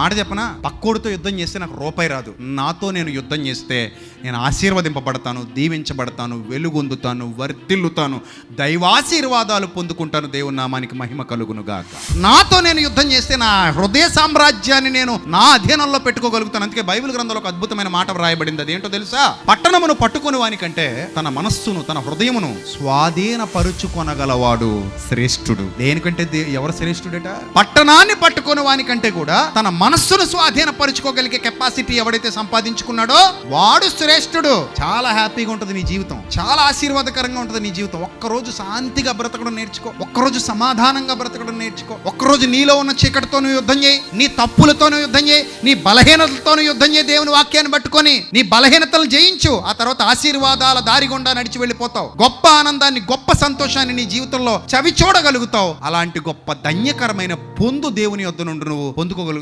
మాట చెప్పనా? పక్కోడితో యుద్ధం చేస్తే నాకు రూపాయి రాదు. నాతో నేను యుద్ధం చేస్తే నేను ఆశీర్వదింపబడతాను దీవించబడతాను వెలుగొందుతాను వర్తిల్లుతాను దైవాశీర్వాదాలు పొందుకుంటాను దేవుని నామానికి మహిమ కలుగునుగాక నాతో నేను యుద్ధం చేస్తే నా హృదయ సామ్రాజ్యాన్ని నేను నా అధీనంలో పెట్టుకోగలుగుతాను. అందుకే బైబిల్ గ్రంథంలో ఒక అద్భుతమైన మాట వ్రాయబడింది. అదేంటో తెలుసా? పట్టణమును పట్టుకుని వానికంటే తన మనస్సును తన హృదయమును స్వాధీనపరుచుకొనగలవాడు శ్రేష్ఠుడు. దేనికంటే ఎవరు శ్రేష్ఠుడట? పట్టణాన్ని పట్టుకుని వానికంటే కూడా తన మనస్సును స్వాధీనపరుచుకోగలిగే కెపాసిటీ ఎవడైతే సంపాదించుకున్నాడో వాడు శ్రేష్ఠుడు. చాలా హ్యాపీగా ఉంటుంది నీ జీవితం. చాలా ఆశీర్వాదకరంగా ఉంటుంది నీ జీవితం. ఒక్కరోజు శాంతిగా బ్రతకడం నేర్చుకో. ఒక్కరోజు సమాధానంగా బ్రతకడం నేర్చుకో. ఒక్కరోజు నీలో ఉన్న చీకటితోనూ యుద్ధం చేయి. నీ తప్పులతోనూ యుద్ధం చేయి. నీ బలహీనతలతోనూ యుద్ధం చేయి దేవుని వాక్యాన్ని పట్టుకొని నీ బలహీనతలు జయించు. ఆ తర్వాత ఆశీర్వాదాల దారి గుండా నడిచి వెళ్ళిపోతావు. గొప్ప ఆనందాన్ని గొప్ప సంతోషాన్ని నీ జీవితంలో చవి చూడగలుగుతావు అలాంటి గొప్ప ధన్యకరమైన పొందు దేవుని యొద్ద నుండి నువ్వు పొందుకోగలుగుతావు.